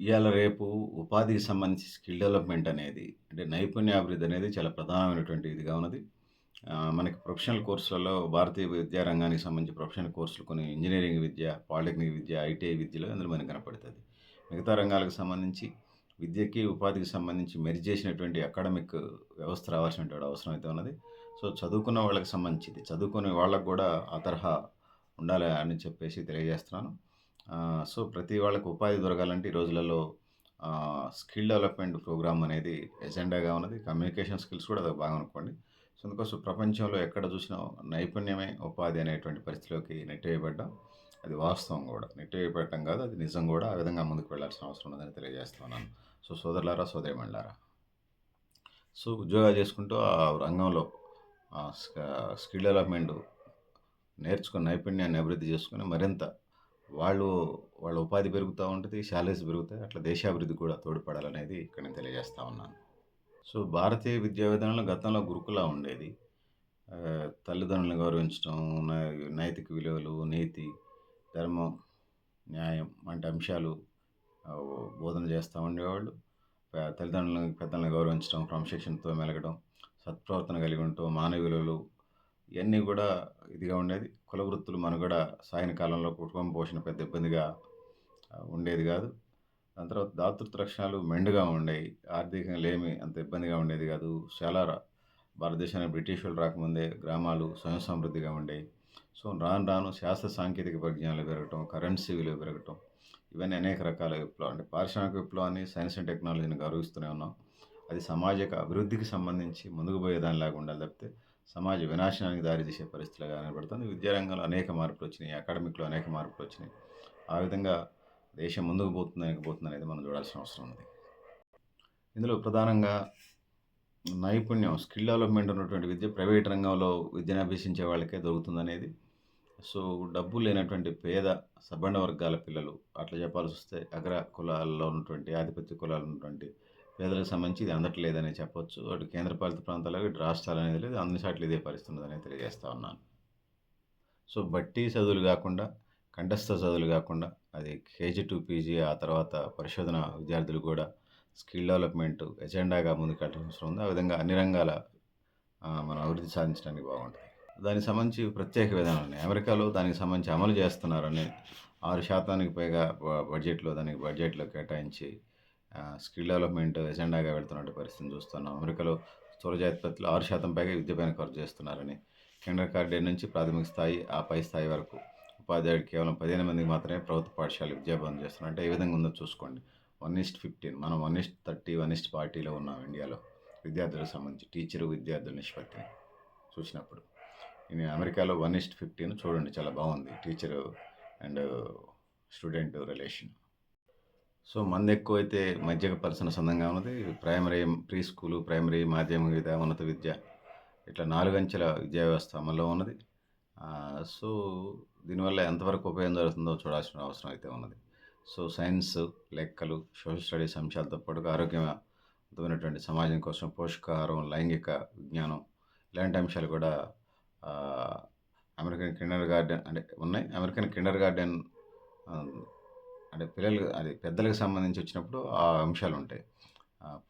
ఇవాళ రేపు ఉపాధికి సంబంధించి స్కిల్ డెవలప్‌మెంట్ అనేది అంటే నైపుణ్యాభివృద్ధి అనేది చాలా ప్రధానమైనటువంటి ఇదిగా ఉన్నది. మనకి ప్రొఫెషనల్ కోర్సులలో భారతీయ విద్యా రంగానికి సంబంధించి ప్రొఫెషనల్ కోర్సులు కొన్ని ఇంజనీరింగ్ విద్య, పాలిటెక్నిక్ విద్య, ఐటీఐ విద్యలో అందులో మనకు కనపడుతుంది మిగతా రంగాలకు సంబంధించి విద్యకి, ఉపాధికి సంబంధించి మెరి చేసినటువంటి అకాడమిక్ వ్యవస్థ రావాల్సినటువంటి అవసరం అయితే ఉన్నది. సో, చదువుకున్న వాళ్ళకి సంబంధించింది. చదువుకునే వాళ్ళకు కూడా ఆ తరహా ఉండాలి అని చెప్పేసి తెలియజేస్తున్నాను. సో, ప్రతి వాళ్ళకి ఉపాధి దొరకాలంటే ఈ రోజులలో స్కిల్ డెవలప్‌మెంట్ ప్రోగ్రామ్ అనేది ఎజెండాగా ఉన్నది. కమ్యూనికేషన్ స్కిల్స్ కూడా అదొక భాగం అనుకోండి. సో, అందుకోసం ప్రపంచంలో ఎక్కడ చూసినా నైపుణ్యమే ఉపాధి అనేటువంటి పరిస్థితిలోకి నెట్టివేయబడ్డాం. అది వాస్తవం కూడా నెట్టివేయబడటం కాదు. అది నిజం కూడా ఆ విధంగా ముందుకు వెళ్ళాల్సిన అవసరం ఉన్నదని తెలియజేస్తున్నాను. సో, సోదరులారా, సోదరీమణులారా. సో, ఉద్యోగాలు చేసుకుంటూ ఆ రంగంలో స్కిల్ డెవలప్‌మెంట్ నేర్చుకుని నైపుణ్యాన్ని అభివృద్ధి చేసుకొని మరింత వాళ్ళు వాళ్ళ ఉపాధి పెరుగుతూ ఉంటుంది శాలరీస్ పెరుగుతాయి. అట్లా దేశాభివృద్ధి కూడా తోడ్పడాలనేది ఇక్కడ నేను తెలియజేస్తా ఉన్నాను. సో, భారతీయ విద్యా విధానంలో గతంలో గురుకులా ఉండేది. తల్లిదండ్రులను గౌరవించటం, నై నైతిక విలువలు, నీతి, ధర్మం, న్యాయం వంటి అంశాలు బోధన చేస్తూ ఉండేవాళ్ళు. తల్లిదండ్రులను, పెద్దలను గౌరవించడం, క్రమశిక్షణతో మెలగడం, సత్ప్రవర్తన కలిగి ఉండటం, మానవ విలువలు ఇవన్నీ కూడా ఇదిగా ఉండేది. కుల వృత్తులు మనుగడ సాయంకాలంలో కాలంలో కుటుంబ పోషణ పెద్ద ఇబ్బందిగా ఉండేది కాదు దాని తర్వాత దాతృత్వ లక్షణాలు మెండుగా ఉండేవి ఆర్థికంగా లేమి అంత ఇబ్బందిగా ఉండేది కాదు చాలా భారతదేశానికి బ్రిటిష్ వాళ్ళు రాకముందే గ్రామాలు స్వయం సమృద్ధిగా ఉండేవి సో, రాను రాను శాస్త్ర సాంకేతిక పరిజ్ఞానాలు పెరగటం, కరెన్సీ విలువ పెరగటం ఇవన్నీ అనేక రకాల విప్లవం అంటే పారిశ్రామిక విప్లవాన్ని, సైన్స్ అండ్ టెక్నాలజీని గౌరవిస్తూనే ఉన్నాం. అది సమాజక అభివృద్ధికి సంబంధించి ముందుకు పోయేదానిలాగా ఉండాలి తప్పితే సమాజ వినాశనానికి దారితీసే పరిస్థితులుగా కనపడుతుంది. విద్యారంగంలో అనేక మార్పులు వచ్చినాయి అకాడమిక్‌లో అనేక మార్పులు వచ్చినాయి ఆ విధంగా దేశం ముందుకు పోతుందా, అనేది మనం చూడాల్సిన అవసరం ఉంది. ఇందులో ప్రధానంగా నైపుణ్యం, స్కిల్ డెవలప్‌మెంట్ ఉన్నటువంటి విద్య ప్రైవేట్ రంగంలో విద్యను అభ్యసించే వాళ్ళకే దొరుకుతుందనేది. సో, డబ్బు లేనటువంటి పేద సబ్బండ వర్గాల పిల్లలు అట్లా చెప్పాల్సి వస్తే అగ్ర కులాల్లో ఉన్నటువంటి ఆధిపత్య కులాలు ఉన్నటువంటి పేదలకు సంబంధించి ఇది అందట్లేదనే చెప్పొచ్చు. అటు కేంద్రపాలిత ప్రాంతాల్లో, ఇటు రాష్ట్రాలనేది లేదు. అన్ని చోట్ల ఇదే పరిస్థితి ఉన్నదని తెలియజేస్తా ఉన్నాను. సో, బట్టి చదువులు కాకుండా కంఠస్థ చదువులు కాకుండా అది కేజీ టు పీజీ ఆ తర్వాత పరిశోధన విద్యార్థులు కూడా స్కిల్ డెవలప్‌మెంట్ ఎజెండాగా ముందుకెళ్ళాల్సిన అవసరం ఉంది. ఆ విధంగా అన్ని రంగాల మనం అభివృద్ధి సాధించడానికి బాగుంటుంది దానికి సంబంధించి ప్రత్యేక విధానాలున్నాయి. అమెరికాలో దానికి సంబంధించి అమలు చేస్తున్నారని ఆరు శాతానికి పైగా బ బడ్జెట్‌లో దానికి బడ్జెట్‌లో కేటాయించి స్కిల్ డెవలప్‌మెంట్ ఎజెండాగా వెళ్తున్నట్టు పరిస్థితిని చూస్తున్నాం. అమెరికాలో స్థూల జాతిపత్రులు 6% పైగా విద్యపైన ఖర్చు చేస్తున్నారని, కిండర్ గార్టెన్ నుంచి ప్రాథమిక స్థాయి, ఆ పై స్థాయి వరకు ఉపాధ్యాయుడు కేవలం 15 మందికి మాత్రమే ప్రభుత్వ పాఠశాల విద్యాబోధన చేస్తున్నారు. అంటే ఏ విధంగా ఉందో చూసుకోండి. 1:15 మనం 1:30, 1:40లో ఉన్నాం ఇండియాలో విద్యార్థులకు సంబంధించి టీచరు, విద్యార్థుల నిష్పత్తిని చూసినప్పుడు. నేను అమెరికాలో 1:15 చూడండి చాలా బాగుంది. Teacher and student relation. So, మంది ఎక్కువైతే మధ్య పరిశ్రమ సొంతంగా ఉన్నది. ప్రైమరీ, ప్రీ స్కూలు, ప్రైమరీ, మాధ్యమిక విద్య, ఉన్నత విద్య ఇట్లా నాలుగంచెల విద్యా వ్యవస్థ అమల్లో ఉన్నది. సో, దీనివల్ల ఎంతవరకు ఉపయోగం జరుగుతుందో చూడాల్సిన అవసరం అయితే ఉన్నది. సో, సైన్స్, లెక్కలు, సోషల్ స్టడీస్ అంశాలతో పాటుగా ఆరోగ్యవంతమైనటువంటి సమాజం కోసం పోషకాహారం, లైంగిక విజ్ఞానం ఇలాంటి అంశాలు కూడా అమెరికన్ కిండర్ గార్డెన్ అంటే ఉన్నాయి. అమెరికన్ కిండర్ గార్డెన్ అంటే పిల్లలు అది పెద్దలకు సంబంధించి వచ్చినప్పుడు ఆ అంశాలు ఉంటాయి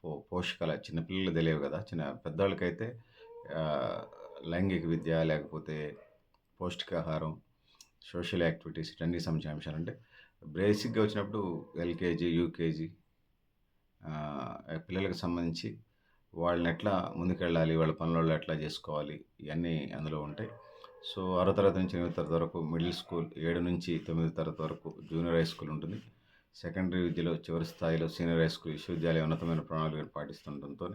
పో పోషకాల చిన్నపిల్లలు తెలియవు కదా చిన్న పెద్దవాళ్ళకైతే లైంగిక విద్య లేకపోతే పౌష్టికాహారం, సోషల్ యాక్టివిటీస్ ఇవన్నీ సంబంధించిన అంశాలు అంటే బేసిక్‌గా వచ్చినప్పుడు ఎల్‌కేజీ, యూకేజీ పిల్లలకు సంబంధించి వాళ్ళని ఎట్లా ముందుకెళ్ళాలి, వాళ్ళ పనులలో ఎట్లా చేసుకోవాలి ఇవన్నీ అందులో ఉంటాయి. సో, ఆరో తరగతి నుంచి ఎనిమిదో తరగతి వరకు మిడిల్ స్కూల్, 7-9 తరగతి వరకు జూనియర్ హై స్కూల్ ఉంటుంది. సెకండరీ విద్యలో చివరి స్థాయిలో సీనియర్ హై స్కూల్, విశ్వవిద్యాలయ ఉన్నతమైన ప్రణాళికలు పాటిస్తుండటంతో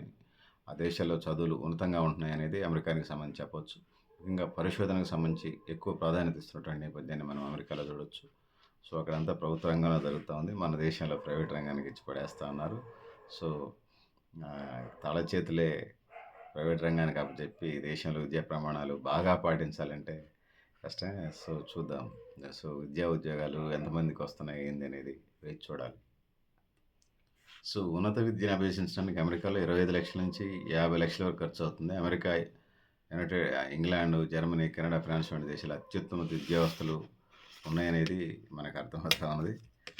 ఆ దేశాల్లో చదువులు ఉన్నతంగా ఉంటున్నాయి అనేది అమెరికానికి సంబంధించి చెప్పవచ్చు ముఖ్యంగా పరిశోధనకు సంబంధించి ఎక్కువ ప్రాధాన్యత ఇస్తున్నటువంటి నేపథ్యాన్ని మనం అమెరికాలో చూడొచ్చు. సో, అక్కడంతా ప్రభుత్వ రంగంలో జరుగుతూ ఉంది. మన దేశంలో ప్రైవేట్ రంగానికి ఇచ్చి పడేస్తూ ఉన్నారు. సో, తల తాళచేతులే ప్రైవేట్ రంగానికి అప్పచెప్పి దేశంలో విద్యా ప్రమాణాలు బాగా పాటించాలంటే కష్టమే. సో, చూద్దాం. సో, విద్యా ఉద్యోగాలు ఎంతమందికి వస్తున్నాయి ఏంది అనేది వేచి చూడాలి. సో, ఉన్నత విద్యను అభ్యసించడానికి అమెరికాలో ఇరవై ఐదు లక్షల నుంచి యాభై లక్షల వరకు ఖర్చు అవుతుంది America, united England, Germany, Canada, France వంటి దేశాల అత్యుత్తమ విద్యా వ్యవస్థలు ఉన్నాయనేది మనకు అర్థమవుతా ఉన్నది.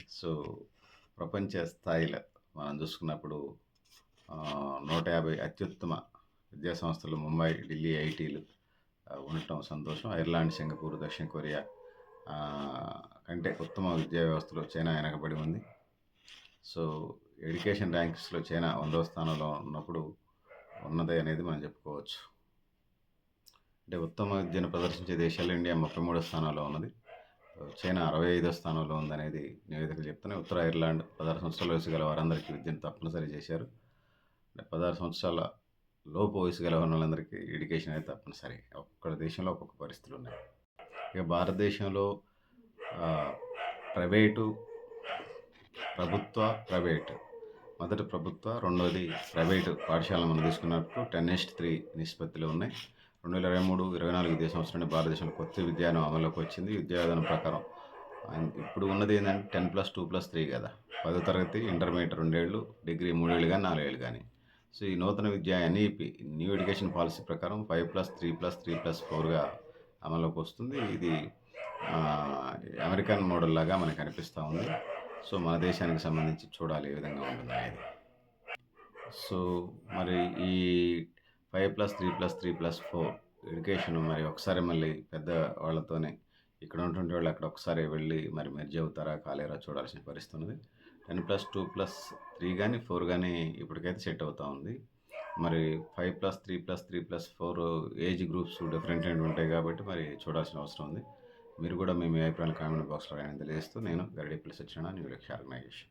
సో, ప్రపంచ స్థాయిలో మనం చూసుకున్నప్పుడు నూట యాభై అత్యుత్తమ విద్యా సంస్థలు ముంబై ఢిల్లీ ఐటీలు ఉండటం సంతోషం. ఐర్లాండ్ సింగపూర్ దక్షిణ కొరియా కంటే ఉత్తమ విద్యా వ్యవస్థలో చైనా వెనకబడి ఉంది. సో ఎడ్యుకేషన్ ర్యాంక్స్లో చైనా వందవ స్థానంలో ఉన్నప్పుడు ఉన్నదే అనేది మనం చెప్పుకోవచ్చు. అంటే ఉత్తమ విద్యను ప్రదర్శించే దేశాల్లో ఇండియా ముప్పై మూడో స్థానంలో ఉన్నది. చైనా అరవై ఐదో స్థానంలో ఉందనేది నివేదికలు చెప్తున్నాయి. ఉత్తర ఐర్లాండ్ పదహారు సంవత్సరాల వయసు గల వారందరికీ విద్యను తప్పనిసరి చేశారు. అంటే పదహారు సంవత్సరాల లోపు వయసు గల వాళ్ళందరికీ ఎడ్యుకేషన్ అయితే తప్పనిసరి. ఒక్కొక్క దేశంలో ఒక్కొక్క పరిస్థితులు ఉన్నాయి ఇక భారతదేశంలో ప్రైవేటు ప్రభుత్వ ప్రైవేట్. మొదటి ప్రభుత్వ రెండవది ప్రైవేటు పాఠశాలను మనం తీసుకున్నప్పుడు టెన్ ఎస్ట్ త్రీ నిష్పత్తిలో ఉన్నాయి. రెండు వేల ఇరవై మూడు ఇరవై నాలుగు విద్యా సంవత్సరం భారతదేశంలో కొత్త విద్యానం అమలులోకి వచ్చింది. విద్యావిధానం ప్రకారం ఇప్పుడు ఉన్నది ఏంటంటే ten plus two plus three కదా. పదో తరగతి ఇంటర్మీడియట్ రెండేళ్ళు డిగ్రీ మూడేళ్ళు కానీ నాలుగేళ్ళు కానీ సో ఈ నూతన విద్య ఎన్ఈపి న్యూ ఎడ్యుకేషన్ పాలసీ ప్రకారం five plus three plus three plus ఫోర్గా అమల్లోకి వస్తుంది. ఇది అమెరికన్ మోడల్ లాగా మనకు అనిపిస్తూ ఉంది. సో మన దేశానికి సంబంధించి చూడాలి ఏ విధంగా ఉంటుంది అనేది. సో మరి ఈ five plus three plus three plus four education మరి ఒకసారి మళ్ళీ పెద్ద వాళ్ళతోనే ఇక్కడ ఉన్నటువంటి వాళ్ళు అక్కడ ఒకసారి వెళ్ళి మరి మెర్జ్ అవుతారా కాలేరా చూడాల్సిన పరిస్థితి ఉన్నది. Ten plus two plus three కానీ ఫోర్ కానీ ఇప్పటికైతే సెట్ అవుతూ ఉంది. మరి five plus three plus three plus four age groups different ఉంటాయి కాబట్టి మరి చూడాల్సిన అవసరం ఉంది. మీరు కూడా మీ మీ అభిప్రాయాలు కామెంట్ బాక్స్లో తెలియజేస్తూ నేను గరిడీ ప్లస్ వచ్చిన. New Lakshya organisation